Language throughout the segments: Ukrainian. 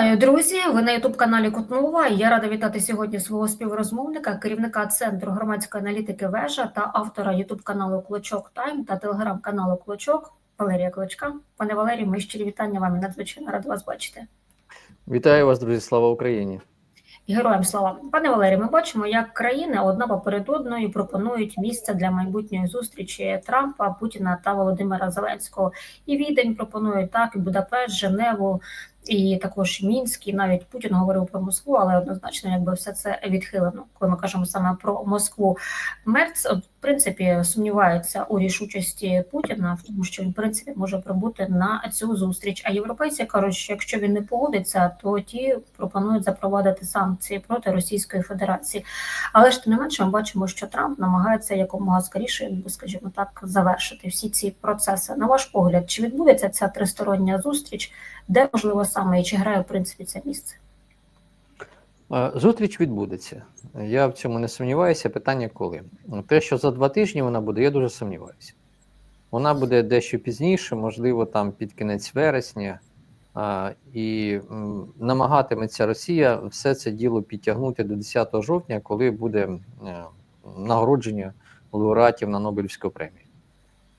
Вітаю, друзі! Ви на ютуб каналі Кутнова. Я рада вітати сьогодні свого співрозмовника, керівника центру громадської аналітики Вежа та автора ютуб каналу Клочок Тайм та телеграм-каналу Клочок Валерія Клочка. Пане Валерію, ми щирі вітання вам і надзвичайно рада вас бачити. Вітаю вас, друзі! Слава Україні! Героям слава пане Валерію, ми бачимо, як країни одна поперед одною пропонують місце для майбутньої зустрічі Трампа, Путіна та Володимира Зеленського. І Відень пропонують так, і Будапешт, Женеву, і також Мінськ, і навіть Путін говорив про Москву, але однозначно, якби все це відхилено, коли ми кажемо саме про Москву. Мерц принципі сумнівається у рішучості Путіна, в тому, що він в принципі може прибути на цю зустріч. А європейці кажуть, що якщо він не погодиться, то ті пропонують запровадити санкції проти Російської Федерації. Але ж тим не менше, ми бачимо, що Трамп намагається якомога скоріше, скажімо так, завершити всі ці процеси. На ваш погляд, чи відбудеться ця тристороння зустріч? Де можливо саме і чи грає в принципі це місце? Зустріч відбудеться. Я в цьому не сумніваюся. Питання коли. Те, що за два тижні вона буде, я дуже сумніваюся. Вона буде дещо пізніше, можливо, там під кінець вересня, і намагатиметься Росія все це діло підтягнути до 10 жовтня, коли буде е, нагородження лауреатів на Нобелівську премію.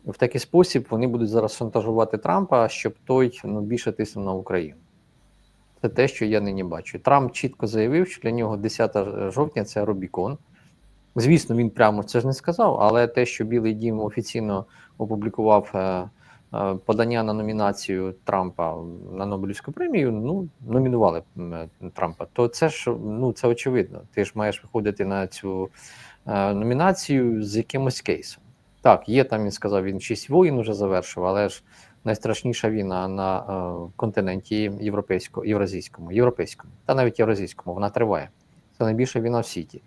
В такий спосіб вони будуть зараз шантажувати Трампа, щоб той ну, більше тиснув на Україну. Це те, що я нині бачу. Трамп чітко заявив, що для нього 10 жовтня це Рубікон. Звісно, він прямо це ж не сказав, але те, що Білий Дім офіційно опублікував е, е, подання на номінацію Трампа на Нобелівську премію, ну номінували е, Трампа, то це ж ну це очевидно. Ти ж маєш виходити на цю номінацію з якимось кейсом. Так, є там, він сказав, він шість воїн вже завершив, але ж найстрашніша війна на е, континенті європейському, євразійському, європейському, та навіть євразійському, вона триває. Це найбільша війна в світі.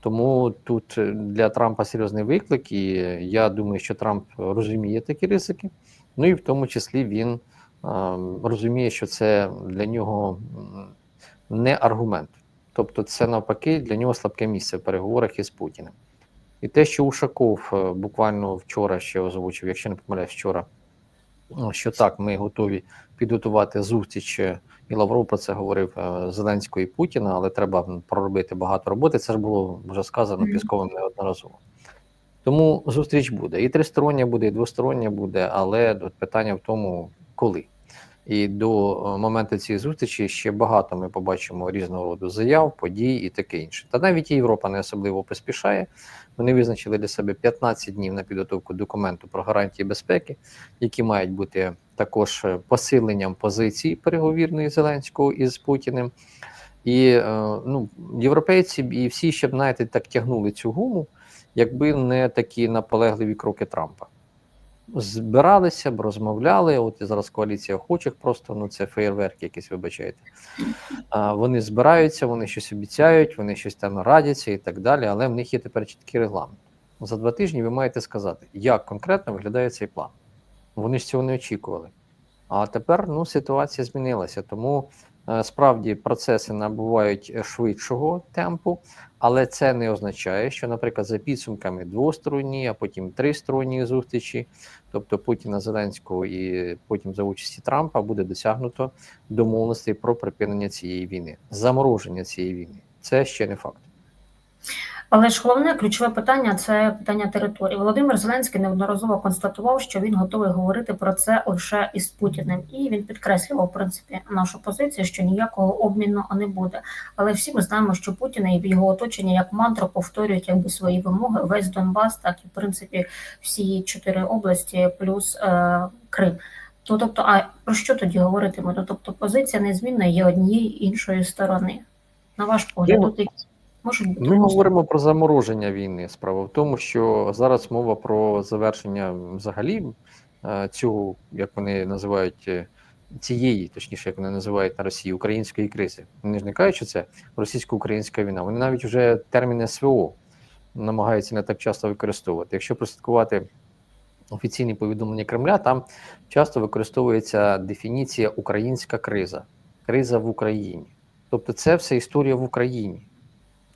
Тому тут для Трампа серйозний виклик, і я думаю, що Трамп розуміє такі ризики. Ну і в тому числі він е, розуміє, що це для нього не аргумент. Тобто, це навпаки для нього слабке місце в переговорах із Путіним. І те, що Ушаков е, буквально вчора ще озвучив, якщо не помиляюсь вчора, що так, ми готові підготувати зустріч, е, і Лавров про це говорив е, Зеленського і Путіна, але треба проробити багато роботи. Це ж було вже сказано Пісковим неодноразово. Тому зустріч буде. І тристороння буде, і двостороння буде, але питання в тому, коли. І до моменту цієї зустрічі ще багато ми побачимо різного роду заяв, подій і таке інше. Та навіть Європа не особливо поспішає. Вони визначили для себе 15 днів на підготовку документу про гарантії безпеки, які мають бути також посиленням позиції переговірної Зеленського із Путіним. І ну, європейці і всі ще знаєте, так тягнули цю гуму, якби не такі наполегливі кроки Трампа збиралися б, розмовляли. От і зараз коаліція охочих, просто ну це феєрверк, якийсь вибачаєте. А, Вони збираються, вони щось обіцяють, вони щось там радяться і так далі. Але в них є тепер чіткий регламент. За два тижні ви маєте сказати, як конкретно виглядає цей план. Вони ж цього не очікували. А тепер ну, ситуація змінилася. Тому справді процеси набувають швидшого темпу, але це не означає, що, наприклад, за підсумками двосторонні, а потім тристоронні зустрічі, тобто Путіна Зеленського і потім за участі Трампа, буде досягнуто домовленостей про припинення цієї війни, замороження цієї війни. Це ще не факт. Але ж головне ключове питання це питання території. Володимир Зеленський неодноразово констатував, що він готовий говорити про це лише із Путіним, і він підкреслював в принципі нашу позицію, що ніякого обміну не буде. Але всі ми знаємо, що Путін і його оточення як мантру повторюють якби свої вимоги. Весь Донбас, так і в принципі всі чотири області, плюс е, Крим. То тобто, а про що тоді говорити? Ну, тобто позиція незмінна є однієї іншої сторони. На ваш погляд, тут якісь можуть бути. Ми говоримо про замороження війни. Справа в тому, що зараз мова про завершення взагалі е, цього, як вони називають е, цієї, точніше, як вони називають на Росії української кризи. Вони ж не кажуть, що це російсько-українська війна. Вони навіть вже термін СВО намагаються не так часто використовувати. Якщо прослідкувати офіційні повідомлення Кремля, там часто використовується дефініція українська криза, криза в Україні. Тобто, це все історія в Україні.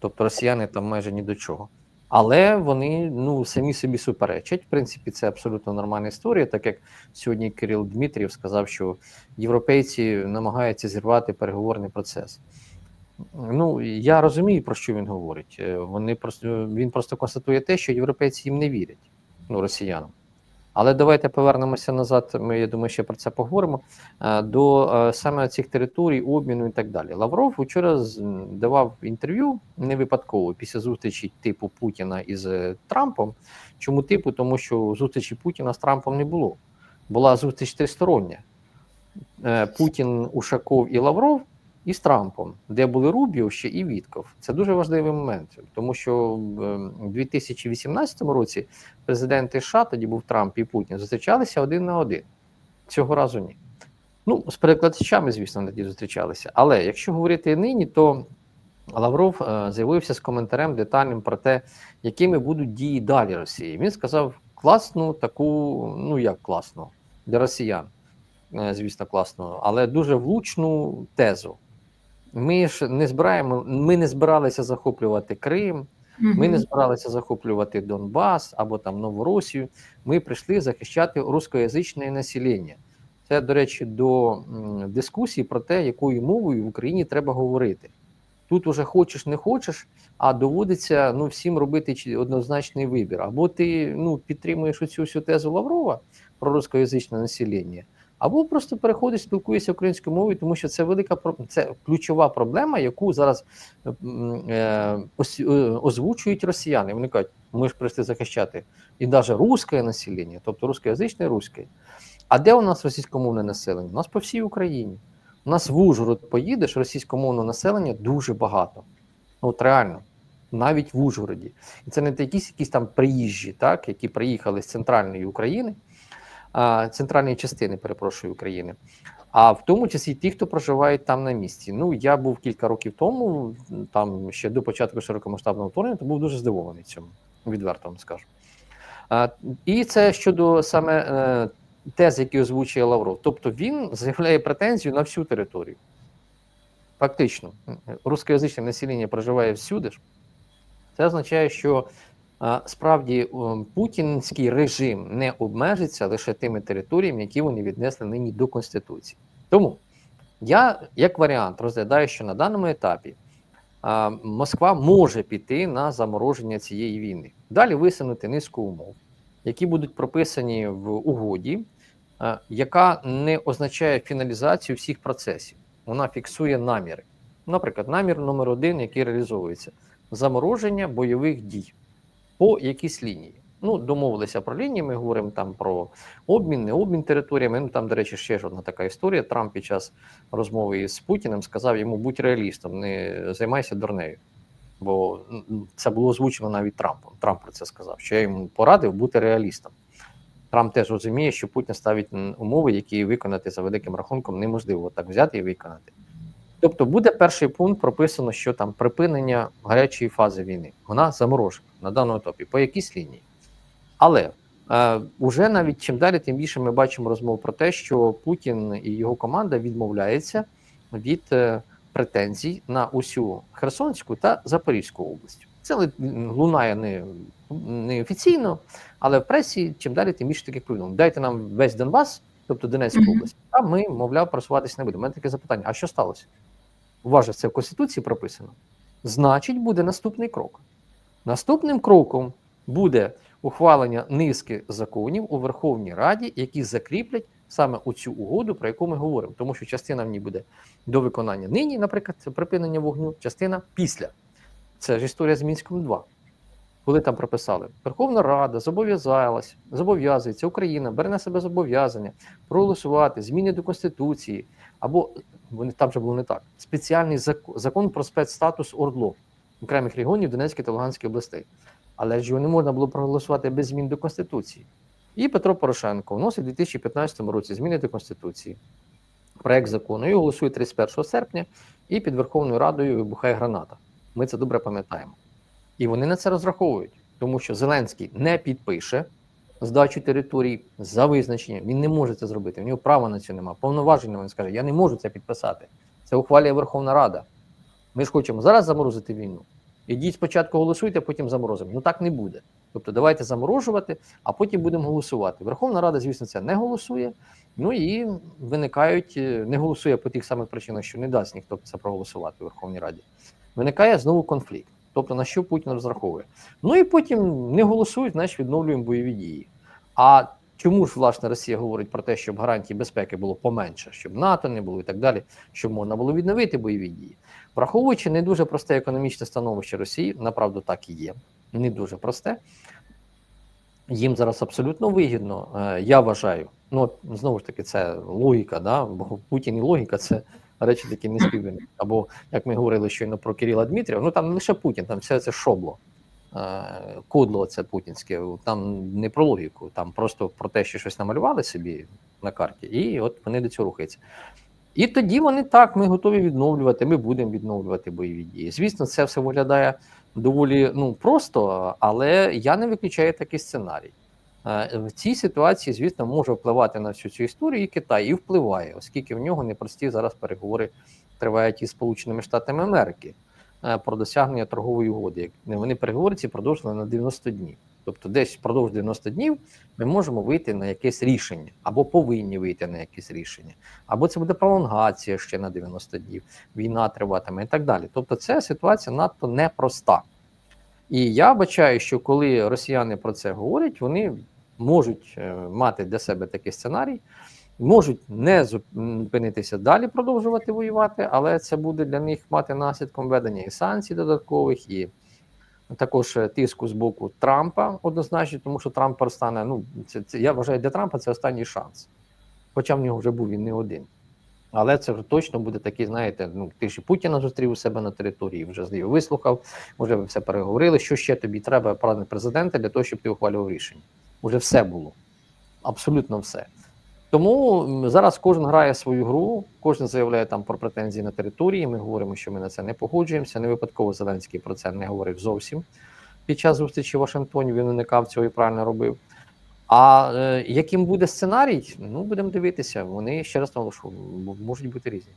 Тобто росіяни там майже ні до чого. Але вони ну самі собі суперечать. В принципі, це абсолютно нормальна історія, так як сьогодні Кирил Дмитрів сказав, що європейці намагаються зірвати переговорний процес. Ну я розумію, про що він говорить. Е, Вони просто він просто констатує те, що європейці їм не вірять, ну росіянам. Але давайте повернемося назад. Ми я думаю, ще про це поговоримо. е, До е, саме цих територій, обміну і так далі. Лавров вчора давав інтерв'ю не випадково після зустрічі типу Путіна із е, Трампом. Чому типу? Тому що зустрічі Путіна з Трампом не було. Була зустріч тристороння. Путін, Ушаков і Лавров і з Трампом, де були Рубіо ще і Вітков. Це дуже важливий момент, тому що в е, 2018 році президенти США, тоді був Трамп і Путін, зустрічалися один на один. Цього разу ні. Ну, з перекладачами, звісно, тоді зустрічалися. Але якщо говорити нині, то Лавров е, з'явився з коментарем детальним про те, якими будуть дії далі Росії. Він сказав класну таку, ну як класну для росіян, е, звісно, класну, але дуже влучну тезу. Ми ж не збираємо, ми не збиралися захоплювати Крим, ми не збиралися захоплювати Донбас або там Новоросію. Ми прийшли захищати рускоязичне населення. Це, до речі, до дискусії про те, якою мовою в Україні треба говорити. Тут уже хочеш, не хочеш, а доводиться ну, всім робити однозначний вибір. Або ти ну, підтримуєш оцю всю тезу Лаврова про рускоязичне населення, або просто переходиш, спілкуєшся українською мовою, тому що це велика це ключова проблема, яку зараз е, е, озвучують росіяни. Вони кажуть, ми ж прийшли захищати і навіть русське населення, тобто рускоязичне, русське. А де у нас російськомовне населення? У нас по всій Україні. У нас в Ужгород поїдеш, російськомовного населення дуже багато. Ну, От реально, навіть в Ужгороді. І це не якісь якісь там приїжджі, так, які приїхали з центральної України, центральної частини, перепрошую, України. А в тому числі ті, хто проживають там на місці. Ну, я був кілька років тому, там ще до початку широкомасштабного вторгнення, то був дуже здивований цьому, відверто вам скажу. І це щодо саме е, тез, які озвучує Лавров. Тобто він заявляє претензію на всю територію. Фактично, рускоязичне населення проживає всюди. Це означає, що справді путінський режим не обмежиться лише тими територіями, які вони віднесли нині до Конституції. Тому я, як варіант, розглядаю, що на даному етапі Москва може піти на замороження цієї війни. Далі висунути низку умов, які будуть прописані в угоді, яка не означає фіналізацію всіх процесів. Вона фіксує наміри. Наприклад, намір номер один, який реалізовується замороження бойових дій по якійсь лінії. Ну, домовилися про лінії, ми говоримо там про обмін, не обмін територіями. Ну там, до речі, ще ж одна така історія. Трамп під час розмови з Путіним сказав йому: будь реалістом, не займайся дурнею. Бо це було озвучено навіть Трампом. Трамп про це сказав, що я йому порадив бути реалістом. Трамп теж розуміє, що Путін ставить умови, які виконати за великим рахунком неможливо так взяти і виконати. Тобто буде перший пункт прописано, що там припинення гарячої фази війни. Вона заморожена на даному етапі по якійсь лінії. Але е, уже навіть чим далі, тим більше ми бачимо розмов про те, що Путін і його команда відмовляються від е, претензій на усю Херсонську та Запорізьку область. Це лунає не, не офіційно, але в пресі чим далі, тим більше таких повідомлень. Дайте нам весь Донбас, тобто Донецьку область, а ми, мовляв, просуватися не будемо. У мене таке запитання: а що сталося? У це в Конституції прописано. Значить, буде наступний крок. Наступним кроком буде ухвалення низки законів у Верховній Раді, які закріплять саме оцю угоду, про яку ми говоримо. Тому що частина в ній буде до виконання нині, наприклад, це припинення вогню, частина після. Це ж історія з Мінськом 2. Коли там прописали, Верховна Рада зобов'язалась, зобов'язується Україна, бере на себе зобов'язання проголосувати зміни до Конституції, або вони там же було не так. Спеціальний закон, закон про спецстатус ОРДЛО окремих регіонів Донецької та Луганської областей. Але ж його не можна було проголосувати без змін до Конституції. І Петро Порошенко вносить у 2015 році зміни до Конституції. Проект закону і голосує 31 серпня, і під Верховною Радою вибухає граната. Ми це добре пам'ятаємо. І вони на це розраховують, тому що Зеленський не підпише здачу територій за визначенням. Він не може це зробити. В нього права на це немає. Повноваження він скаже: Я не можу це підписати. Це ухвалює Верховна Рада. Ми ж хочемо зараз заморозити війну. Ідіть спочатку голосуйте, а потім заморозимо. Ну так не буде. Тобто давайте заморожувати, а потім будемо голосувати. Верховна Рада, звісно, це не голосує. Ну і виникають, е, не голосує по тих самих причинах, що не дасть ніхто це проголосувати у Верховній Раді. Виникає знову конфлікт. Тобто на що Путін розраховує. Ну і потім не голосують, значить відновлюємо бойові дії. А чому ж власне Росія говорить про те, щоб гарантій безпеки було поменше, щоб НАТО не було і так далі, щоб можна було відновити бойові дії, враховуючи не дуже просте економічне становище Росії, направду так і є, не дуже просте. Їм зараз абсолютно вигідно, е, я вважаю. Ну знову ж таки, це логіка, да? бо Путін і логіка це речі такі не співвини. Або як ми говорили щойно про Кирила Дмитрієва, ну там не лише Путін, там все це шобло. Е, Кодло це путінське, там не про логіку, там просто про те, що щось намалювали собі на карті, і от вони до цього рухаються. І тоді вони так, ми готові відновлювати, ми будемо відновлювати бойові дії. Звісно, це все виглядає доволі ну, просто, але я не виключаю такий сценарій. Е, В цій ситуації, звісно, може впливати на всю цю історію і Китай, і впливає, оскільки в нього непрості зараз переговори тривають із Сполученими Штатами Америки про досягнення торгової угоди. Як Вони переговори продовжили на 90 днів. Тобто, десь впродовж 90 днів ми можемо вийти на якесь рішення, або повинні вийти на якесь рішення, або це буде пролонгація ще на 90 днів, війна триватиме і так далі. Тобто, ця ситуація надто непроста. І я бачаю, що коли росіяни про це говорять, вони можуть е, мати для себе такий сценарій, можуть не зупинитися далі, продовжувати воювати, але це буде для них мати наслідком введення і санкцій додаткових, і також е, тиску з боку Трампа однозначно, тому що Трамп стане. Ну це, це я вважаю для Трампа це останній шанс. Хоча в нього вже був він не один. Але це вже точно буде такий, знаєте, ну ти ж Путіна зустрів у себе на території, вже з ним вислухав, вже ви все переговорили. Що ще тобі треба поради президента для того, щоб ти ухвалював рішення? Уже все було. Абсолютно все. Тому зараз кожен грає свою гру, кожен заявляє там про претензії на території. Ми говоримо, що ми на це не погоджуємося. Не випадково Зеленський про це не говорив зовсім під час зустрічі в Вашингтоні. Він уникав цього і правильно робив. А е, яким буде сценарій, ну будемо дивитися. Вони ще раз наголошую, можуть бути різні.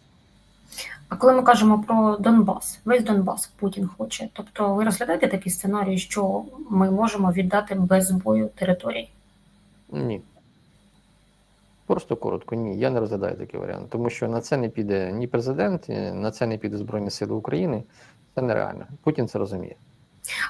А коли ми кажемо про Донбас, весь Донбас Путін хоче. Тобто ви розглядаєте такий сценарій, що ми можемо віддати без бою території? Ні. Просто коротко, ні. Я не розглядаю такий варіант, тому що на це не піде ні президент, на це не піде Збройні Сили України. Це нереально. Путін це розуміє.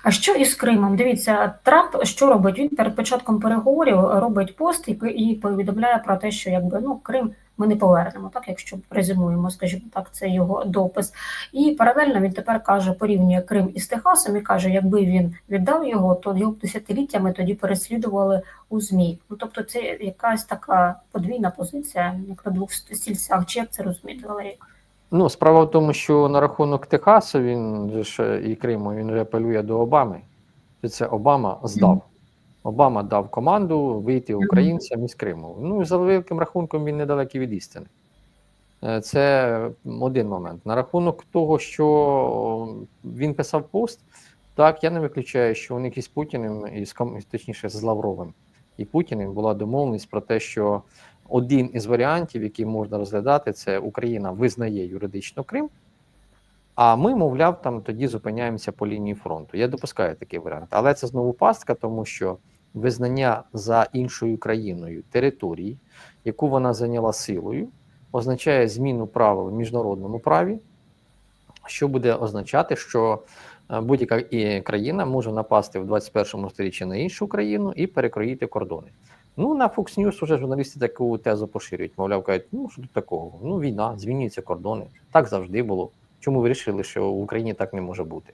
А що із Кримом? Дивіться, Трамп що робить? Він перед початком переговорів робить пост і повідомляє про те, що якби ну Крим ми не повернемо, так якщо резюмуємо, скажімо так, це його допис. І паралельно він тепер каже, порівнює Крим із Техасом і каже, якби він віддав його, то його б десятиліттями тоді переслідували у ЗМІ. Ну тобто, це якась така подвійна позиція, як на двох стільцях. Чи як це розуміти, Валерій? Ну, справа в тому, що на рахунок Техасу він ж і Криму він же апелює до Обами. Це Обама здав. Обама дав команду вийти українцям із Криму. Ну, і за великим рахунком він недалекий від істини. Е, Це один момент. На рахунок того, що він писав пост, так, я не виключаю, що у них із Путіним, і з точніше з Лавровим і Путіним була домовленість про те, що один із варіантів, який можна розглядати, це Україна визнає юридично Крим, а ми, мовляв, там тоді зупиняємося по лінії фронту. Я допускаю такий варіант, але це знову пастка, тому що визнання за іншою країною території, яку вона зайняла силою, означає зміну правил в міжнародному праві, що буде означати, що е, будь-яка країна може напасти в 21 сторіччі на іншу країну і перекроїти кордони. Ну, на Fox News уже журналісти таку тезу поширюють. Мовляв, кажуть, ну що тут такого? Ну, війна, змінюються кордони. Так завжди було. Чому вирішили, що в Україні так не може бути?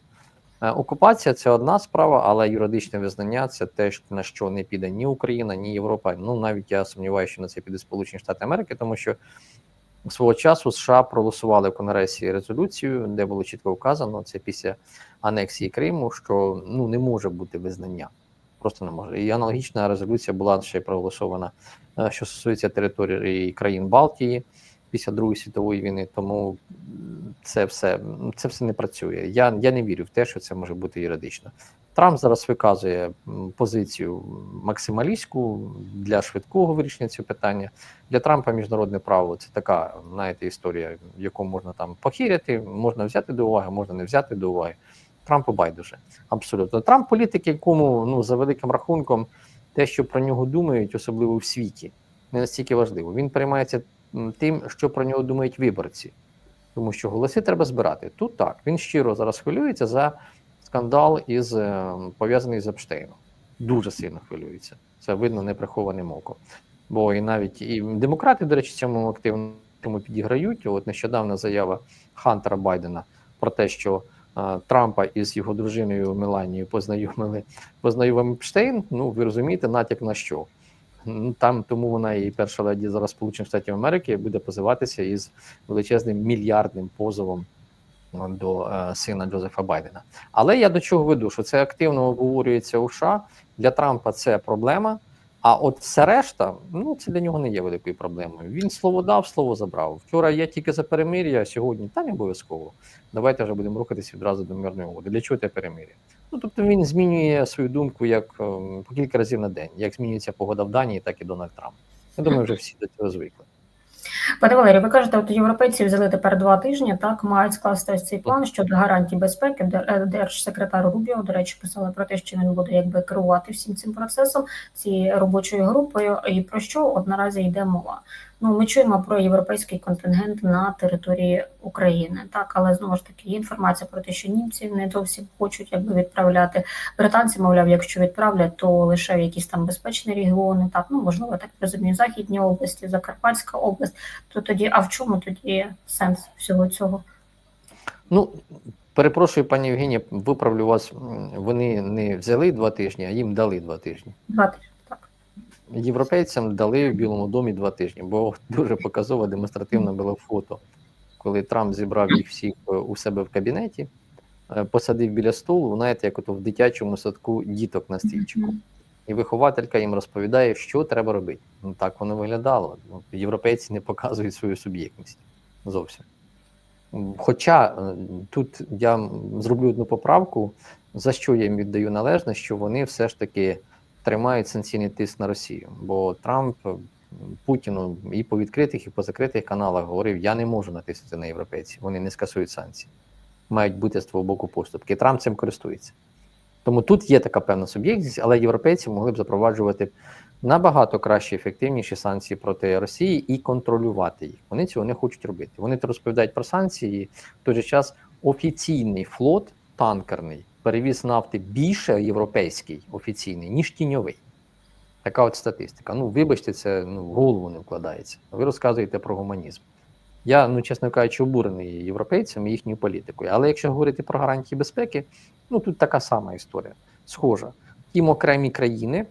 Е, Окупація це одна справа, але юридичне визнання це те, на що не піде ні Україна, ні Європа. Ну навіть я сумніваюся, що на це піде Сполучені Штати Америки, тому що свого часу США проголосували в Конгресі резолюцію, де було чітко вказано це після анексії Криму, що ну не може бути визнання. Просто не може. І аналогічна резолюція була ще проголосована, е, що стосується території країн Балтії після Другої світової війни. Тому це все це все не працює. Я, я не вірю в те, що це може бути юридично. Трамп зараз виказує позицію максималістську для швидкого вирішення цього питання. Для Трампа міжнародне право це така, знаєте, історія, яку можна там похиряти, можна взяти до уваги, можна не взяти до уваги. Трампу байдуже. Абсолютно. Трамп політик, якому ну за великим рахунком, те, що про нього думають, особливо в світі, не настільки важливо. Він переймається м, тим, що про нього думають виборці, тому що голоси треба збирати. Тут так він щиро зараз хвилюється за скандал із е, пов'язаний з Епштейном. Дуже сильно хвилюється. Це видно неприхованим оком. Бо і навіть і демократи, до речі, цьому активно підіграють. От нещодавна заява Хантера Байдена про те, що е, Трампа із його дружиною Меланією познайомили познайомив Епштейн. Ну ви розумієте, натяк на що? Там тому вона і перша леді зараз Сполучених Штатів Америки буде позиватися із величезним мільярдним позовом е, до е, сина Джозефа Байдена. Але я до чого веду, що це активно обговорюється у США. Для Трампа це проблема. А от все решта, ну це для нього не є великою проблемою. Він слово дав, слово забрав. Вчора я тільки за перемир'я, а сьогодні та не обов'язково. Давайте вже будемо рухатися відразу до мирної угоди. Для чого те перемир'я? Ну тобто він змінює свою думку як ем, по кілька разів на день. Як змінюється погода в Данії, так і Дональд Трамп. Я думаю, вже всі до цього звикли. Пане Валерію, ви кажете, от європейці взяли тепер два тижні, так мають скласти ось цей план щодо гарантій безпеки. Е, Держсекретар Рубіо, до речі, писала про те, що він буде якби керувати всім цим процесом, цією робочою групою. І про що от наразі йде мова? Ну, ми чуємо про європейський контингент на території України, так, але знову ж таки є інформація про те, що німці не зовсім хочуть якби відправляти. Британці, мовляв, якщо відправлять, то лише в якісь там безпечні регіони, так ну можливо, так розумію, західні області, Закарпатська область. То тоді, а в чому тоді сенс всього цього? Ну перепрошую, пані Євгенія, виправлю вас. Вони не взяли два тижні, а їм дали два тижні. Два тижні. Європейцям дали в Білому домі два тижні, бо дуже показово демонстративно було фото, коли Трамп зібрав їх всіх е, у себе в кабінеті, е, посадив біля столу, знаєте, як ото в дитячому садку діток на стільчику. І вихователька їм розповідає, що треба робити. Ну так воно виглядало. Ну, Європейці не показують свою суб'єктність зовсім. Хоча е, тут я зроблю одну поправку, за що я їм віддаю належне, що вони все ж таки тримають санкційний тиск на Росію. Бо Трамп е, Путіну і по відкритих, і по закритих каналах говорив: я не можу натиснути на європейців, вони не скасують санкції. Мають бути з твого боку поступки. Трамп цим користується. Тому тут є така певна суб'єктність, але європейці могли б запроваджувати набагато кращі, ефективніші санкції проти Росії і контролювати їх. Вони цього не хочуть робити. Вони розповідають про санкції. В той же час офіційний флот танкерний перевіз нафти більше європейський офіційний, ніж тіньовий. Така от статистика. Ну, вибачте, це ну, в голову не вкладається. Ви розказуєте про гуманізм. Я, ну чесно кажучи, обурений європейцями їхньою політикою. Але якщо говорити про гарантії безпеки, ну тут така сама історія, схожа. Тім окремі країни.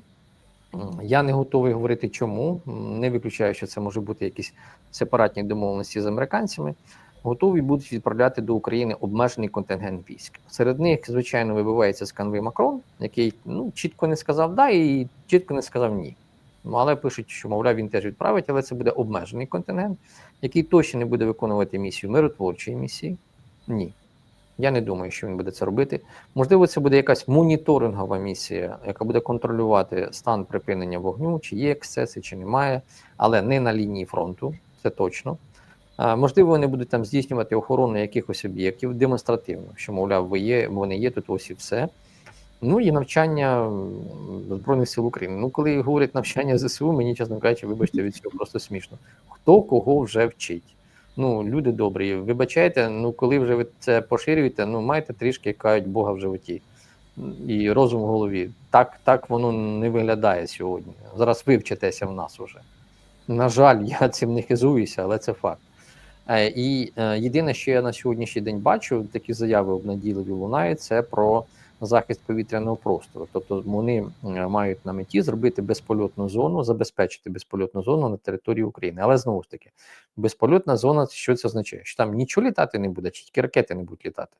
Я не готовий говорити чому. Не виключаю, що це може бути якісь сепаратні домовленості з американцями. Готові будуть відправляти до України обмежений контингент військ. Серед них, звичайно, вибивається сканвий Макрон, який ну чітко не сказав да і чітко не сказав ні. Ну але пишуть, що мовляв він теж відправить, але це буде обмежений контингент, який точно не буде виконувати місію миротворчої місії. Ні. Я не думаю, що він буде це робити. Можливо, це буде якась моніторингова місія, яка буде контролювати стан припинення вогню, чи є ексцеси, чи немає, але не на лінії фронту, це точно. Можливо, вони будуть там здійснювати охорону якихось об'єктів демонстративно, що, мовляв, ви є, вони є тут ось і все. Ну і навчання Збройних сил України. Ну, коли говорять навчання ЗСУ, мені, чесно кажучи, вибачте, від цього просто смішно. Хто кого вже вчить? Ну, люди добрі, вибачайте, ну коли вже ви це поширюєте, ну майте трішки кають Бога в животі і розум в голові. Так, так воно не виглядає сьогодні. Зараз ви вчитеся в нас уже. На жаль, я цим не хизуюся, але це факт. Е, І е, єдине, що я на сьогоднішній день бачу, такі заяви обнадійливі лунають, це про захист повітряного простору. Тобто вони е, мають на меті зробити безпольотну зону, забезпечити безпольотну зону на території України. Але знову ж таки, безпольотна зона, що це означає? Що там нічого літати не буде, чи тільки ракети не будуть літати.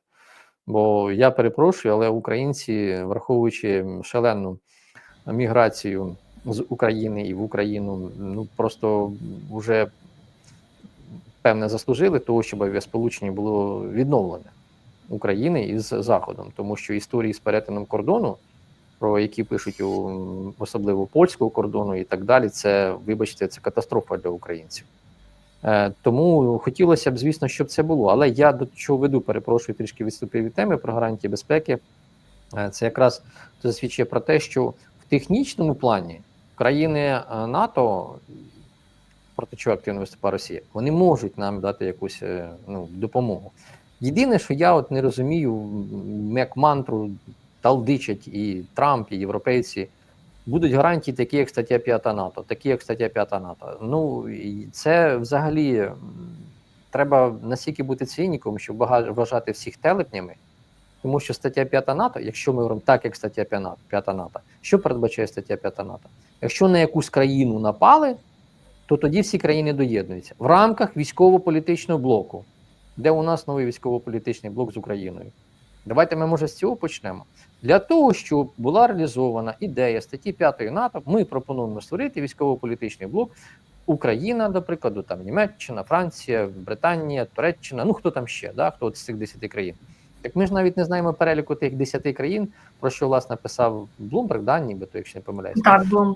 Бо я перепрошую, але українці, враховуючи шалену міграцію з України і в Україну, ну просто вже певне заслужили того, щоб авіасполучення було відновлене України із Заходом, тому що історії з перетином кордону, про які пишуть у особливо польського кордону і так далі, це, вибачте, це катастрофа для українців. Е, тому хотілося б, звісно, щоб це було. Але я до чого веду, перепрошую, трішки відступив від теми про гарантії безпеки. Е, це якраз засвідчує про те, що в технічному плані країни е, НАТО, проти чого активно виступає Росія, вони можуть нам дати якусь е, ну, допомогу. Єдине, що я от не розумію, як мантру талдичать і Трамп, і європейці, будуть гарантії, такі як стаття 5 НАТО, такі як стаття 5 НАТО. Ну це взагалі треба настільки бути циніком, щоб вважати всіх телепнями. Тому що стаття 5 НАТО, якщо ми говоримо так, як стаття 5 НАТО, що передбачає стаття 5 НАТО? Якщо на якусь країну напали, то тоді всі країни доєднуються в рамках військово-політичного блоку, де у нас новий військово-політичний блок з Україною. Давайте ми, може, з цього почнемо. Для того, щоб була реалізована ідея статті 5 НАТО, ми пропонуємо створити військово-політичний блок. Україна, до прикладу, там Німеччина, Франція, Британія, Туреччина, ну хто там ще, да, хто от з цих 10 країн. Так ми ж навіть не знаємо переліку тих 10 країн, про що власне писав Блумберг, да, нібито, якщо не помиляюся. Так, А,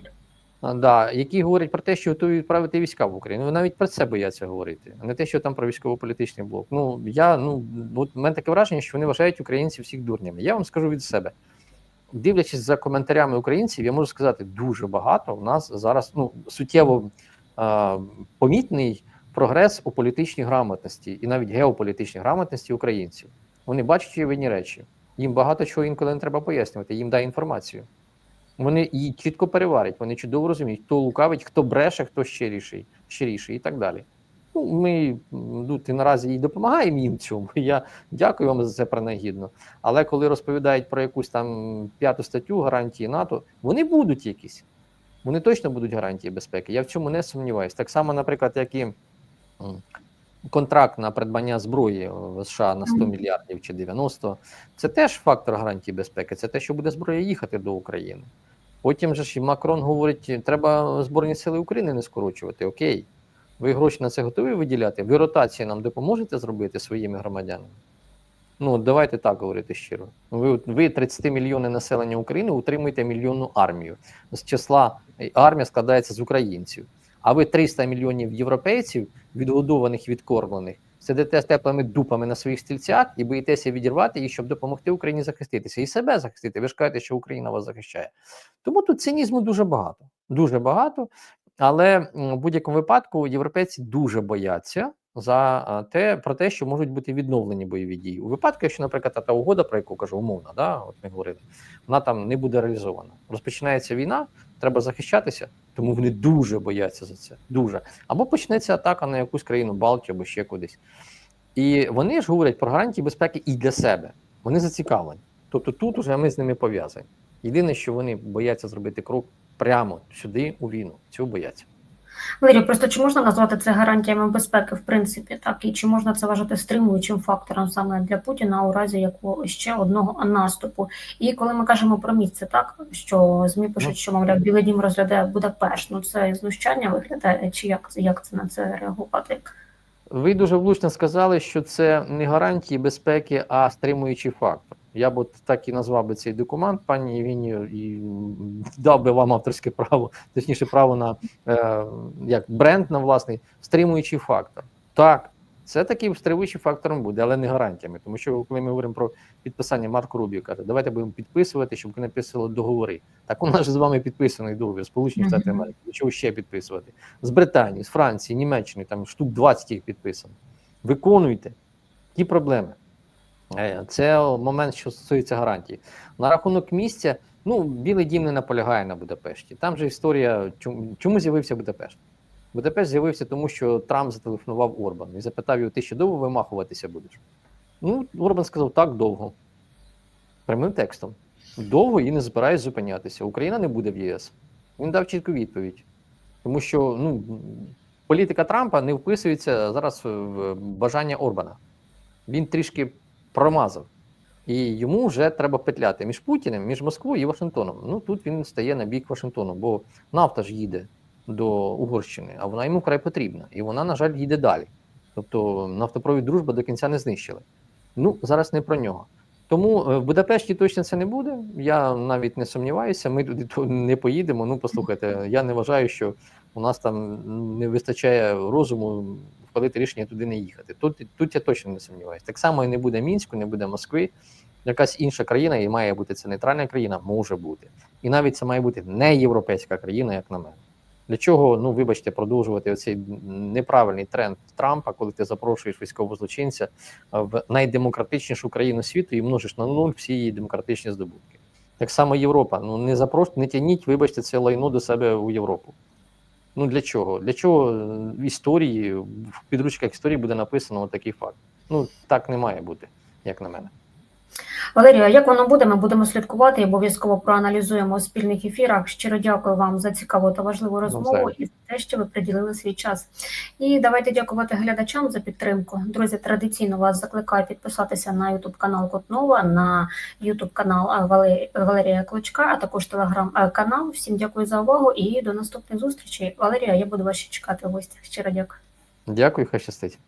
Да, які говорять про те, що готові відправити війська в Україну. Вони навіть про це бояться говорити, а не те, що там про військово-політичний блок. Ну я ну от в мене таке враження, що вони вважають українців всіх дурнями. Я вам скажу від себе. Дивлячись за коментарями українців, я можу сказати, дуже багато у нас зараз ну суттєво а, помітний прогрес у політичній грамотності і навіть геополітичній грамотності українців. Вони бачать очевидні речі. Їм багато чого інколи не треба пояснювати, їм дай інформацію. Вони її чітко переварять, вони чудово розуміють, хто лукавить, хто бреше, хто щиріший, щиріший і так далі. Ну, ми ну, і наразі їй допомагаємо їм цьому. Я дякую вам за це принагідно. Але коли розповідають про якусь там п'яту статтю гарантії НАТО, вони будуть якісь. Вони точно будуть гарантії безпеки. Я в цьому не сумніваюся. Так само, наприклад, як і контракт на придбання зброї в США на 100 мільярдів чи 90, це теж фактор гарантії безпеки. Це те, що буде зброя їхати до України. Потім же ж і Макрон говорить, треба Збройні сили України не скорочувати. Окей, ви гроші на це готові виділяти? Ви ротації нам допоможете зробити своїми громадянами? Ну, давайте так говорити щиро. Ви, ви 30 мільйони населення України утримуєте мільйонну армію. З числа е, армія складається з українців. А ви 300 мільйонів європейців, відгодованих, відкормлених, сидите з теплими дупами на своїх стільцях і боїтеся відірвати їх, щоб допомогти Україні захиститися і себе захистити. Ви ж кажете, що Україна вас захищає. Тому тут цинізму дуже багато. Дуже багато. Але в будь-якому випадку європейці дуже бояться за те про те, що можуть бути відновлені бойові дії. У випадку, якщо, наприклад, та угода, про яку кажу, умовно, да, от ми говорили, вона там не буде реалізована. Розпочинається війна, треба захищатися, тому вони дуже бояться за це. Дуже. Або почнеться атака на якусь країну Балтію або ще кудись. І вони ж говорять про гарантії безпеки і для себе. Вони зацікавлені. Тобто тут уже ми з ними пов'язані. Єдине, що вони бояться зробити крок прямо сюди, у війну. Цього бояться. Валерій, просто чи можна назвати це гарантіями безпеки, в принципі, так і чи можна це вважати стримуючим фактором саме для Путіна у разі якого ще одного наступу? І коли ми кажемо про місце, так що змі пишуть, що мовляв Білий Дім розглядає Будапешт, ну це знущання виглядає, чи як це як це на це реагувати? Ви дуже влучно сказали, що це не гарантії безпеки, а стримуючий фактор. Я б так і назвав би цей документ, пані Євгенію, і дав би вам авторське право, точніше, право на е, як бренд на власний стримуючий фактор. Так, це таким стримуючим фактором буде, але не гарантіями. Тому що коли ми говоримо про підписання Марко Рубіо каже, давайте будемо підписувати, щоб ви написали договори. Так у нас же з вами підписаний договір Сполучені Штати. Америки. Чого ще підписувати? З Британії, з Франції, Німеччини, там штук 20 їх підписано. Виконуйте. Які проблеми? Е, Це момент, що стосується гарантії. На рахунок місця, ну, Білий дім не наполягає на Будапешті. Там же історія, чому, чому з'явився Будапешт? Будапешт з'явився тому, що Трамп зателефонував Орбану і запитав його, ти ще довго вимахуватися будеш? Ну, Орбан сказав, так, довго. Прямим текстом. Довго і не збираюсь зупинятися. Україна не буде в ЄС. Він дав чітку відповідь. Тому що ну, політика Трампа не вписується зараз в бажання Орбана. Він трішки промазав. І йому вже треба петляти між Путіним, між Москвою і Вашингтоном. Ну тут він стає на бік Вашингтону, бо нафта ж їде до Угорщини, а вона йому вкрай потрібна. І вона, на жаль, їде далі. Тобто нафтопровід дружба до кінця не знищили. Ну, зараз не про нього. Тому е, в Будапешті точно це не буде. Я навіть не сумніваюся. Ми туди не поїдемо. Ну, послухайте, я не вважаю, що у нас там не вистачає розуму входити рішення туди не їхати. Тут, тут я точно не сумніваюся. Так само і не буде Мінську, не буде Москви. Якась інша країна, і має бути це нейтральна країна, може бути. І навіть це має бути не європейська країна, як на мене. Для чого, ну вибачте, продовжувати оцей неправильний тренд Трампа, коли ти запрошуєш військовозлочинця в найдемократичнішу країну світу і множиш на нуль всі її демократичні здобутки. Так само Європа. Ну не запрош... не тяніть, вибачте, це лайно до себе у Європу. Ну для чого? Для чого в історії, в підручках історії буде написано такий факт? Ну так не має бути, як на мене. Валерія, як воно буде, ми будемо слідкувати і обов'язково проаналізуємо у спільних ефірах. Щиро дякую вам за цікаву та важливу розмову і за те, що ви приділили свій час. І давайте дякувати глядачам за підтримку. Друзі, традиційно вас закликаю підписатися на YouTube канал Котнова, на YouTube канал Валерія Клочка, а також телеграм-канал. Всім дякую за увагу і до наступних зустрічей. Валерія, я буду вас ще чекати в гостях. Щиро дякую. Дякую, хай щастить.